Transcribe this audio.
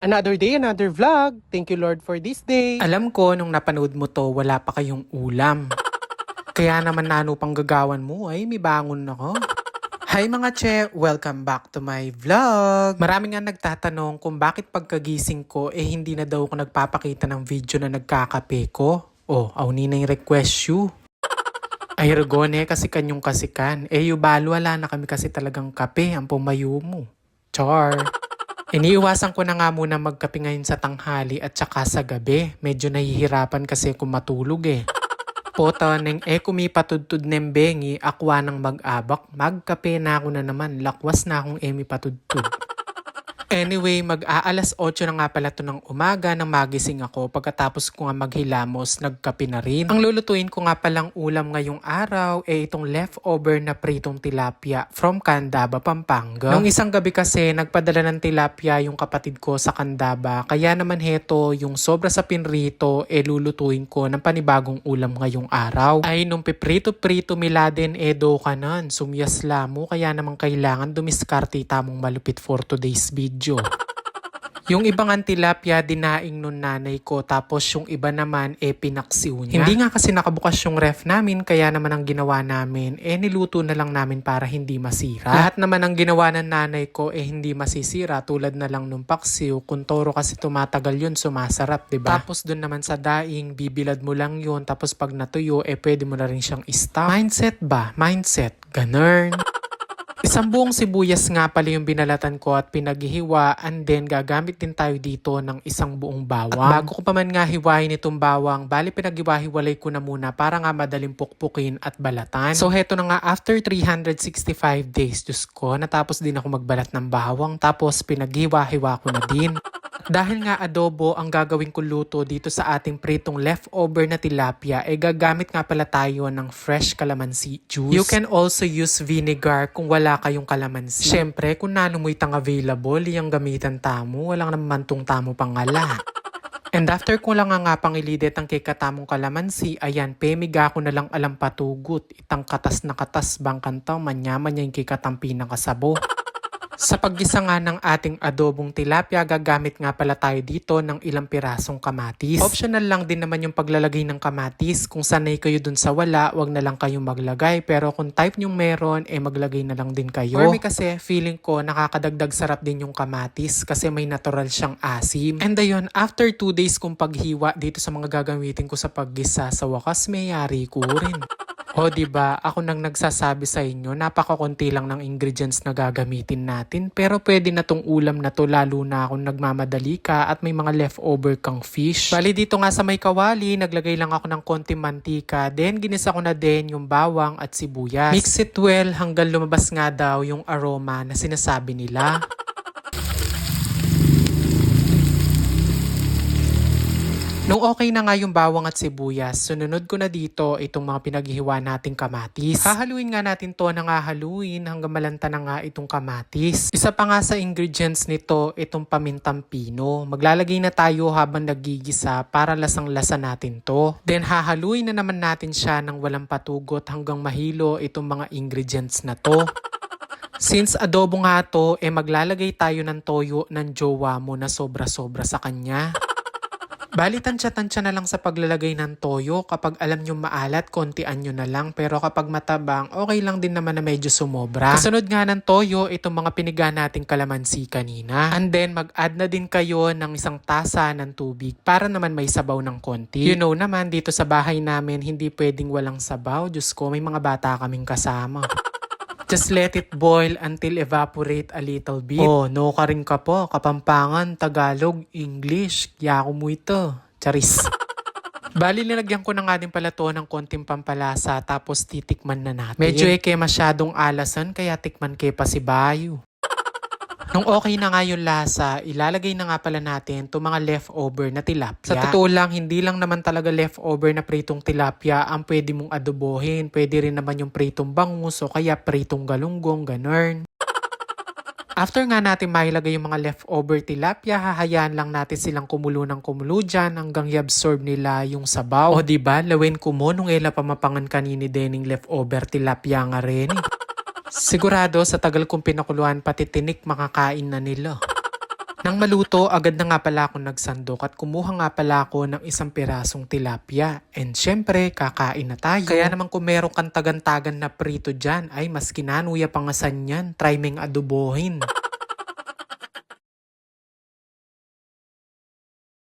Another day, another vlog. Thank you Lord for this day. Alam ko nung napanood mo to, wala pa kayong ulam. Kaya naman nano pang gagawan mo, ay may bangon ako. Hi mga che, welcome back to my vlog. Marami nga nagtatanong kung bakit pagkagising ko eh hindi na daw ako nagpapakita ng video na nagkakape ko. Oh, awni na yung request you. Ay ragone kasi kanyong kasikan. Eh yubalo wala na kami kasi talagang kape ang pumayo mo. Char. Iniiwasan ko na nga muna magkape ngayon sa tanghali at saka sa gabi. Medyo nahihirapan kasi kung matulog eh. Pota neng e kumipatudtud nem bengi, akwa ng mag-abak, magkape na ako na naman, lakwas na akong emi patudtud. Anyway, mag-aalas 8 na nga pala to ng umaga nang magising ako pagkatapos ko nga maghilamos, nagkape na rin. Ang lulutuin ko nga palang ulam ngayong araw ay itong leftover na pritong tilapia from Candaba, Pampanga. Nung isang gabi kasi, nagpadala ng tilapia yung kapatid ko sa Candaba. Kaya naman heto, yung sobra sa pinrito, e lulutuin ko ng panibagong ulam ngayong araw. Ay, nung piprito-prito miladen edo ka nan, sumyas lamo, kaya naman kailangan dumiskarte tamong malupit for today's video. Yung ibang ang tilapia, dinaing nun nanay ko. Tapos yung iba naman, eh, pinaksiw niya. Hindi nga kasi nakabukas yung ref namin, kaya naman ang ginawa namin, eh, niluto na lang namin para hindi masira. Lahat naman ang ginawa ng nanay ko, eh, hindi masisira. Tulad na lang nung paksiw. Kung toro kasi tumatagal yun, sumasarap, 'di ba? Tapos dun naman sa daing, bibilad mo lang yun. Tapos pag natuyo, eh, pwede mo na rin siyang stop. Mindset ba? Mindset. Ganern. Isang buong sibuyas nga pala yung binalatan ko at pinaghihiwa and then gagamit din tayo dito ng isang buong bawang. At bago ko pa man nga hiwain itong bawang, bali pinaghiwa-hiwalay ko na muna para nga madaling pukpukin at balatan. So heto na nga after 365 days, Diyos ko, natapos din ako magbalat ng bawang tapos pinaghiwa-hiwa ko na din. Dahil nga adobo ang gagawin ko luto dito sa ating pritong leftover na tilapia, eh gagamit nga pala tayo ng fresh calamansi juice. You can also use vinegar kung wala kayong calamansi. Siyempre, kung nano mo itang available, iyang gamitan tamo, walang naman tong tamo pangala. And after ko lang nga pangilidet ang kay katamong kalamansi, ayan, pemiga ko na lang alam patugot. Itang katas na katas bang kanta, manyaman niya yung kay katampi ng kasabo. Sa paggisa nga ng ating adobong tilapia, gagamit nga pala tayo dito ng ilang pirasong kamatis. Optional lang din naman yung paglalagay ng kamatis. Kung sanay kayo dun sa wala, wag na lang kayong maglagay. Pero kung type nyong meron, eh maglagay na lang din kayo. For me kasi, feeling ko nakakadagdag sarap din yung kamatis kasi may natural siyang asim. And ayun, after 2 days kong paghiwa dito sa mga gagamitin ko sa paggisa, sa wakas may yari ko rin. O di ba ako nang nagsasabi sa inyo, napakakunti lang ng ingredients na gagamitin natin. Pero pwede na tong ulam na to lalo na kung nagmamadali ka at may mga leftover kang fish. Bali dito nga sa may kawali, naglagay lang ako ng konti mantika. Then ginisa ko na din yung bawang at sibuyas. Mix it well hanggang lumabas nga daw yung aroma na sinasabi nila. Nung okay na nga yung bawang at sibuyas, sununod ko na dito itong mga pinaghihiwa nating kamatis. Hahaluin nga natin to na nga haluin hanggang malanta na nga itong kamatis. Isa pa nga sa ingredients nito, itong pamintang pino. Maglalagay na tayo habang nagigisa para lasang-lasa natin to. Then hahaluin na naman natin siya ng walang patugot hanggang mahilo itong mga ingredients na to. Since adobo nga to, eh maglalagay tayo ng toyo ng jowa mo na sobra-sobra sa kanya. Bali, tansya-tansya na lang sa paglalagay ng toyo. Kapag alam nyo maalat, kontian nyo na lang. Pero kapag matabang, okay lang din naman na medyo sumobra. Kasunod nga ng toyo, itong mga piniga nating kalamansi kanina. And then, mag-add na din kayo ng isang tasa ng tubig para naman may sabaw ng konti. You know naman, dito sa bahay namin, hindi pwedeng walang sabaw. Diyos ko, may mga bata kaming kasama. Just let it boil until evaporate a little bit. Oh, no ka rin ka po. Kapampangan, Tagalog, English. Yako mo ito. Charis. Bali, linagyan ko na nga din pala to ng konting pampalasa tapos titikman na natin. Medyo eke masyadong alasan kaya tikman ke pa si Bayo. Nung okay na nga yung lasa, ilalagay na nga pala natin itong mga leftover na tilapia. Sa totoo lang, hindi lang naman talaga leftover na pritong tilapia ang pwede mong adobohin. Pwede rin naman yung pritong bangus o kaya pritong galunggong, ganern. After nga natin mailagay yung mga leftover tilapia, hahayaan lang natin silang kumulo ng kumulo dyan hanggang i-absorb nila yung sabaw. O diba, lawin ko mo nung ela pamapangan kanini din yung leftover tilapia nga rin. Sigurado sa tagal kong pinakuluan pati tinik makakain na nila. Nang maluto, agad na nga pala ako nagsandok at kumuha nga pala ako ng isang pirasong tilapia. And syempre, kakain na tayo. Kaya naman kung meron kang tagantagan na prito dyan, ay mas kinanuya pangasan yan. Try meng adobohin.